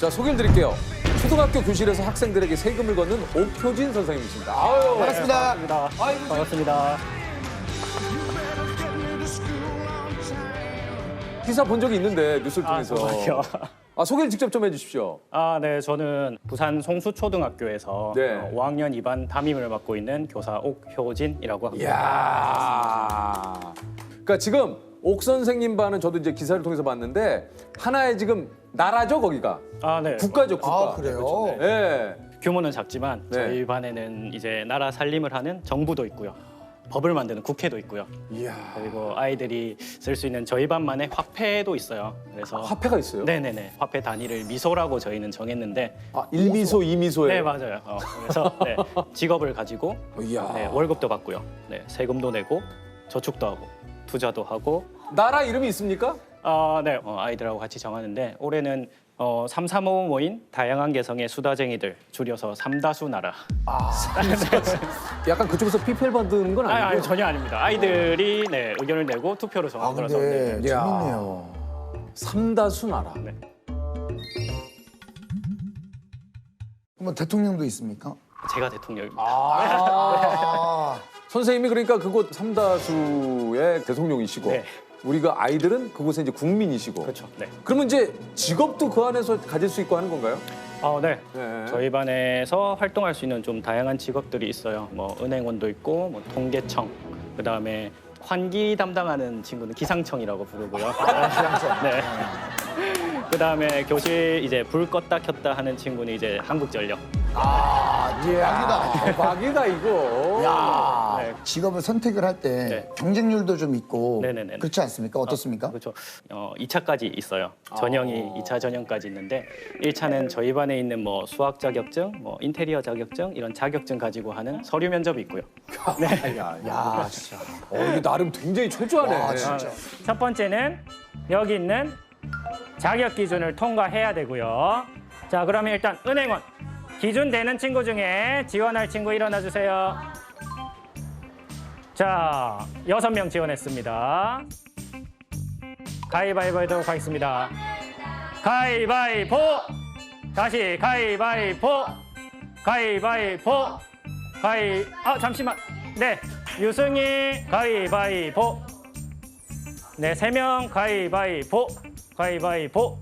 자, 소개를 드릴게요. 초등학교 교실에서 학생들에게 세금을 걷는 옥효진 선생님이십니다. 아유, 반갑습니다. 반갑습니다. 아이고, 반갑습니다. 기사 본 적이 있는데 뉴스를 아, 통해서. 정말요? 아, 소개를 직접 좀 해주십시오. 아, 네. 저는 부산 송수초등학교에서 네. 어, 5학년 2반 담임을 맡고 있는 교사 옥효진이라고 합니다. 이야. 그러니까 지금 옥 선생님 반은 저도 이제 기사를 통해서 봤는데 하나의 지금 나라죠 거기가 아, 네. 국가죠 국가. 아, 그래요? 네. 규모는 작지만 네. 저희 반에는 이제 나라 살림을 하는 정부도 있고요. 법을 만드는 국회도 있고요. 이야. 그리고 아이들이 쓸 수 있는 저희 반만의 화폐도 있어요. 그래서 화폐가 있어요? 네네네. 화폐 단위를 미소라고 저희는 정했는데 아, 1미소, 2미소예요. 네 맞아요. 어, 그래서 네, 직업을 가지고 이야. 네, 월급도 받고요. 네, 세금도 내고 저축도 하고 투자도 하고 나라 이름이 있습니까? 아, 네, 어, 아이들하고 같이 정하는데 올해는 어, 삼삼오오 모인 다양한 개성의 수다쟁이들 줄여서 삼다수 나라. 약간 그쪽에서 PPL 받는 건 아, 아니고. 아니 전혀 아닙니다. 아이들이 네, 의견을 내고 투표로 아 정한 거라서 근데 네. 야. 재밌네요. 삼다수 나라. 네. 그럼 대통령도 있습니까? 제가 대통령입니다. 아, 선생님이 그러니까 그곳 삼다수의 대통령이시고 네. 우리가 아이들은 그곳에 이제 국민이시고. 그렇죠. 네. 그러면 이제 직업도 그 안에서 가질 수 있고 하는 건가요? 어, 네. 네. 저희 반에서 활동할 수 있는 좀 다양한 직업들이 있어요. 뭐 은행원도 있고, 뭐 통계청, 그 다음에 환기 담당하는 친구는 기상청이라고 부르고요. 기상청. 네. 그 다음에 교실 이제 불 껐다 켰다 하는 친구는 이제 한국전력. 아, 대박이다. 대박이다 이거. 야, 네. 직업을 선택을 할 때 네. 경쟁률도 좀 있고 네네네. 그렇지 않습니까? 어떻습니까? 그렇죠. 어, 2차까지 있어요. 전형이 아. 2차 전형까지 있는데 1차는 저희 반에 있는 뭐 수학 자격증, 뭐 인테리어 자격증 이런 자격증 가지고 하는 서류 면접이 있고요. 야, 야. 야, 진짜. 어, 이게 나름 굉장히 철저하네. 와, 진짜. 첫 번째는 여기 있는 자격 기준을 통과해야 되고요. 자, 그러면 일단 은행원 기준 되는 친구 중에 지원할 친구 일어나 주세요. 자, 여섯 명 지원했습니다. 가위바위보 하도록 하겠습니다. 가위바위보! 다시 가위바위보! 가위바위보! 가위, 아, 잠시만. 네, 유승희 가위바위보. 네, 세 명 가위바위보. 가위바위보.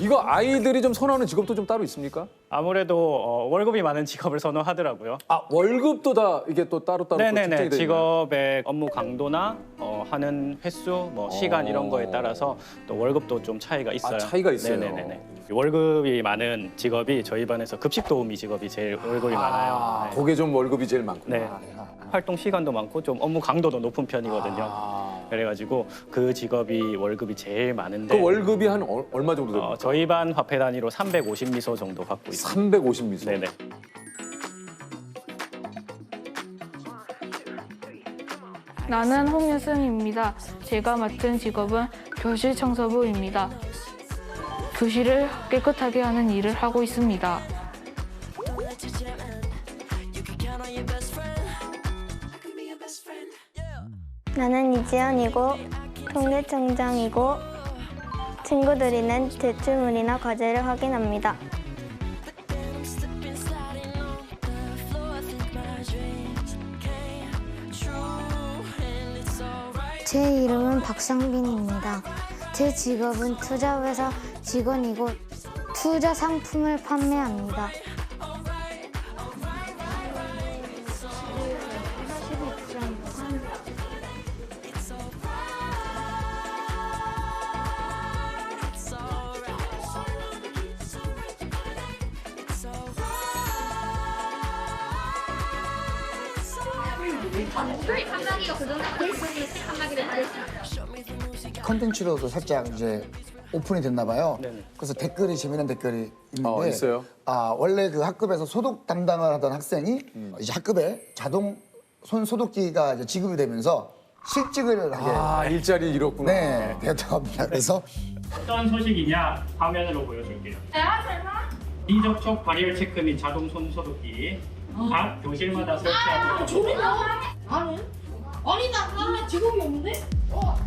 이거 아이들이 좀 선호하는 직업도 좀 따로 있습니까? 아무래도 어, 월급이 많은 직업을 선호하더라고요. 아 월급도 다 이게 또 따로 따로 네네네. 직업의 업무 강도나 어, 하는 횟수, 뭐 시간 이런 거에 따라서 또 월급도 좀 차이가 있어요. 아, 차이가 있어요. 네네네. 월급이 많은 직업이 저희 반에서 급식 도우미 직업이 제일 월급이 많아요. 네. 그게 좀 월급이 제일 많구나. 네. 활동 시간도 많고 좀 업무 강도도 높은 편이거든요. 아, 그래가지고 그 직업이 월급이 제일 많은데 그 월급이 한 얼- 얼마 정도 됩니까? 어, 저희 반 화폐 단위로 350 미소 정도 받고 있습니다. 350 미소. 네네. 나는 홍유승입니다. 제가 맡은 직업은 교실 청소부입니다. 교실을 깨끗하게 하는 일을 하고 있습니다. 나는 이지연이고 통계청장이고 친구들이 낸 제출물이나 과제를 확인합니다. 제 이름은 박상빈입니다. 제 직업은 투자회사 직원이고 투자 상품을 판매합니다. 컨텐츠로도 살짝 이제 오픈이 됐나 봐요. 네네. 그래서 댓글이 재미난 댓글이 있는데 어, 있어요? 아 원래 그 학급에서 소독 담당을 하던 학생이 음. 이제 학급에 자동 손 소독기가 이제 지급이 되면서 실직을 하게 아 일자리 잃었구나. 네 되었다고 합니다. 그래서 어떤 소식이냐 화면으로 보여줄게요. 비접촉 발열 체크 및 자동 손 소독기 각 교실마다 설치하고 아니? 아니 나 나는 직업이 없는데? 어.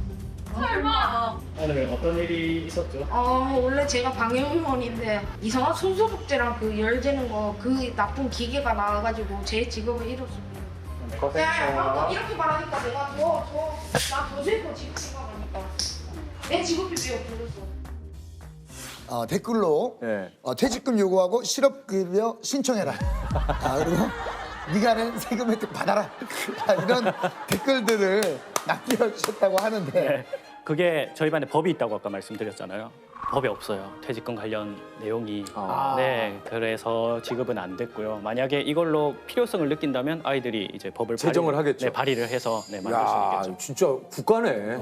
오늘 어떤 일이 있었죠? 어, 원래 제가 방해의원인데 이상한 손소독제랑 그 열 재는 거 그 나쁜 기계가 나와가지고 제 직업을 잃었습니다. 야, 야, 방금 이렇게 말하니까 내가 더더나 도저히 지금 생각하니까 내 직업이 왜 없어졌어? 어, 댓글로 예. 어, 퇴직금 요구하고 실업급여 신청해라. 아, 그리고 네가 낸 세금 혜택 받아라. 아, 이런 댓글들을 남겨주셨다고 하는데 네. 그게 저희 반에 법이 있다고 아까 말씀드렸잖아요. 법이 없어요. 퇴직금 관련 내용이. 아. 네, 그래서 지급은 안 됐고요. 만약에 이걸로 필요성을 느낀다면 아이들이 이제 법을 제정을 발의, 하겠죠. 네, 발의를 해서 네, 만들 수 야, 있겠죠. 진짜 국가네.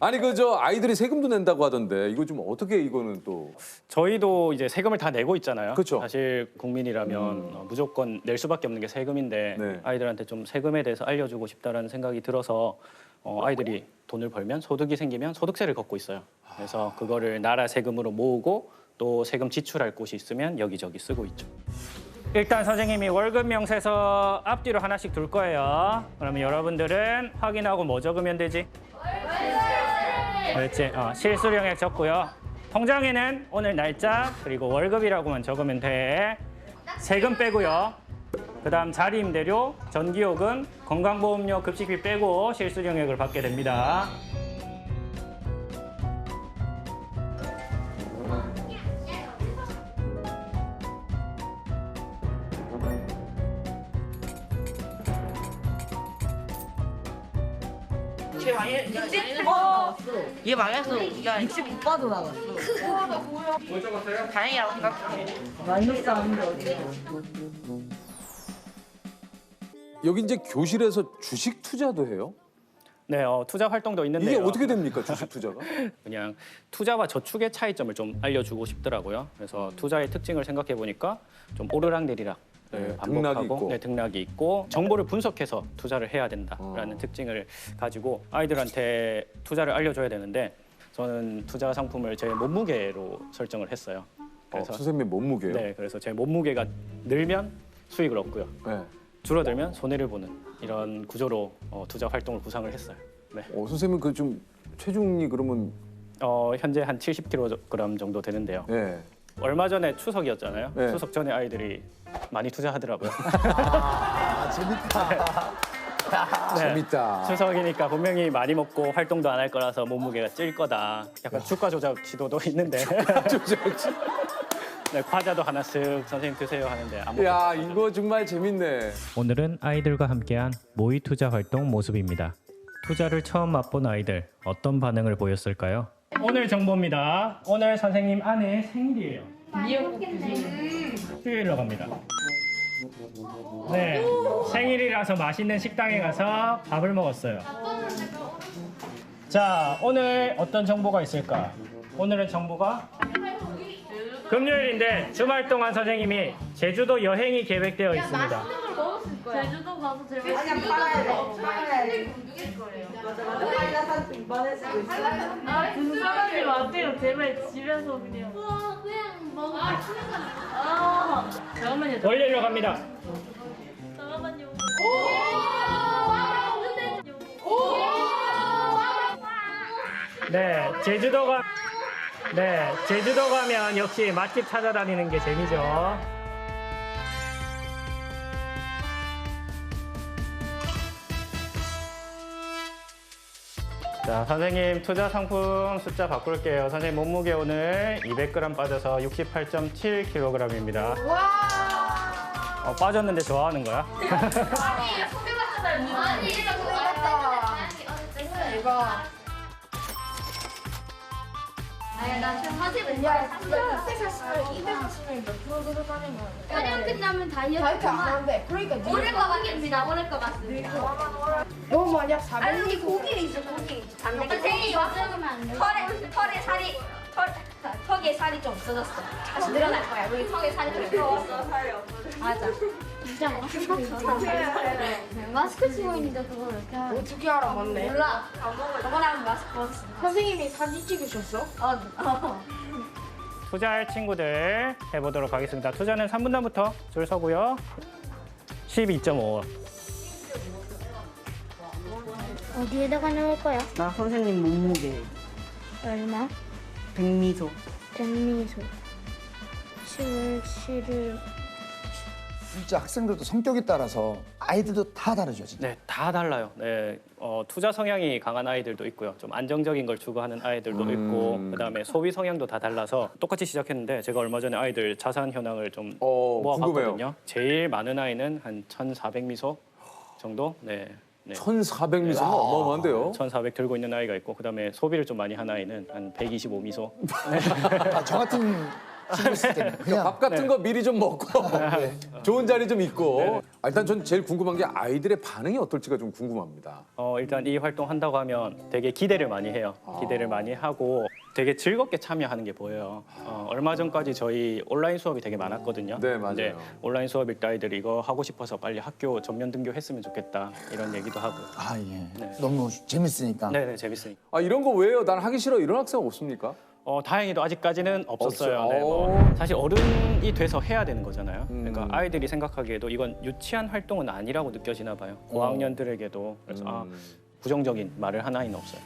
아니 그 저 아이들이 세금도 낸다고 하던데 이거 좀 어떻게 이거는 또 저희도 이제 세금을 다 내고 있잖아요. 그쵸. 사실 국민이라면 어, 무조건 낼 수밖에 없는 게 세금인데 네. 아이들한테 좀 세금에 대해서 알려주고 싶다라는 생각이 들어서 어, 아이들이 돈을 벌면 소득이 생기면 소득세를 걷고 있어요. 그래서 그거를 나라 세금으로 모으고 또 세금 지출할 곳이 있으면 여기저기 쓰고 있죠. 일단 선생님이 월급 명세서 앞뒤로 하나씩 둘 거예요. 그러면 여러분들은 확인하고 뭐 적으면 되지? 그렇지. 어, 실수령액 적고요. 통장에는 오늘 날짜 그리고 월급이라고만 적으면 돼. 세금 빼고요. 그다음 자리 임대료, 전기요금, 건강보험료, 급식비 빼고 실수령액을 받게 됩니다. 얘 망했어. 야, 65빠도 나갔어. 뭘 적었어요? 다행이라고 생각해. 마이너스 아닌데 어디? 여기 이제 교실에서 주식 투자도 해요? 네, 어, 투자 활동도 있는데요. 이게 어떻게 됩니까 주식 투자가? 그냥 투자와 저축의 차이점을 좀 알려주고 싶더라고요. 그래서 투자의 특징을 생각해 보니까 좀 오르락 내리락 네, 을 등락이 반복하고 있고. 네, 등락이 있고 정보를 분석해서 투자를 해야 된다라는 어. 특징을 가지고 아이들한테 투자를 알려줘야 되는데 저는 투자 상품을 제 몸무게로 설정을 했어요. 어, 그래서 선생님 몸무게요? 네, 그래서 제 몸무게가 늘면 수익을 얻고요. 네. 줄어들면 손해를 보는 이런 구조로 어, 투자 활동을 구상을 했어요. 네. 어, 선생님 그 좀 체중이 그러면 어, 현재 한 70kg 정도 되는데요. 예. 얼마 전에 추석이었잖아요. 네. 추석 전에 아이들이 많이 투자하더라고요. 아, 재밌다. 네. 재밌다. 추석이니까 분명히 많이 먹고 활동도 안 할 거라서 몸무게가 찔 거다. 약간 주가 조작 시도도 있는데. 네, 과자도 하나 쓱 선생님 드세요 하는데 안 먹고 야. 이거 정말 재밌네. 오늘은 아이들과 함께한 모의 투자 활동 모습입니다. 투자를 처음 맛본 아이들 어떤 반응을 보였을까요? 오늘 정보입니다. 오늘 선생님 아내 생일이에요. 수요일로 갑니다. 네, 생일이라서 맛있는 식당에 가서 밥을 먹었어요. 자, 오늘 어떤 정보가 있을까? 오늘의 정보가 금요일인데 주말 동안 선생님이 제주도 여행이 계획되어 있습니다. 제주도 가서 제발 아, 그 사람이 왔대요. 제발 집에서 그냥. 그냥 먹어. 아, 잠깐만요. 월요일로 갑니다. 잠깐만요. 네, 제주도 가 네, 제주도 가면 역시 맛집 찾아다니는 게 재미죠. 자, 선생님 투자 상품 숫자 바꿀게요. 선생님 몸무게 오늘 200g 빠져서 68.7kg입니다. 어, 빠졌는데 좋아하는 거야? 촬영 끝나면 다이어트 다이어트 안 하는데 그러니까 네 오늘 거 맞습니다. 오늘 거 맞습니다. 너 만약 400 아니 여기 고기 있어 고기. 선생님 털에 털에 살이 털 턱에 살이 좀 없어졌어. 다시 늘어날 거야. 여기 턱에 살이 좀 없어졌어. 맞아. 진짜 마스크 쓰고 있는데 그걸 이렇게 하는 어떻게 알아 맞네 몰라. 저번에 마스크 벗었어. 선생님이 사진 찍으셨어? 어, 어. 투자할 친구들 해보도록 하겠습니다. 투자는 3분 단부터 줄 서고요. 12.5. 어디에다가 넣을 거야? 나 선생님 몸무게 얼마? 백미소. 백미소. 10월 7일. 진짜 학생들도 성격에 따라서 아이들도 다 다르죠, 진짜. 네, 다 달라요. 네, 어, 투자 성향이 강한 아이들도 있고요. 좀 안정적인 걸 추구하는 아이들도 음. 있고, 그다음에 소비 성향도 다 달라서 똑같이 시작했는데 제가 얼마 전에 아이들 자산 현황을 좀 어, 모아봤거든요. 궁금해요. 제일 많은 아이는 한 1,400미소 정도. 네. 네. 1,400미소는 어마어마한데요. 1,400 들고 있는 아이가 있고, 그다음에 소비를 좀 많이 한 아이는 한 125미소. 아, 저 같은 때는 그냥 밥 같은 거 미리 좀 먹고 네. 좋은 자리 좀 있고. 아, 일단 전 제일 궁금한 게 아이들의 반응이 어떨지가 좀 궁금합니다. 어, 일단 이 활동 한다고 하면 되게 기대를 많이 해요. 기대를 많이 하고 되게 즐겁게 참여하는 게 보여요. 어, 얼마 전까지 저희 온라인 수업이 되게 많았거든요. 네, 맞아요. 근데 온라인 수업일 때 아이들이 이거 하고 싶어서 빨리 학교 전면 등교했으면 좋겠다 이런 얘기도 하고. 아, 예. 네. 너무 재밌으니까. 네네 재밌으니까. 아, 이런 거 왜요? 난 하기 싫어. 이런 학생 없습니까? 어, 다행히도 아직까지는 없었어요. 없어요. 네, 뭐 오. 사실 어른이 돼서 해야 되는 거잖아요. 음. 그러니까 아이들이 생각하기에도 이건 유치한 활동은 아니라고 느껴지나 봐요. 고학년들에게도 그래서 아, 음. 부정적인 말을 하나는 없어요.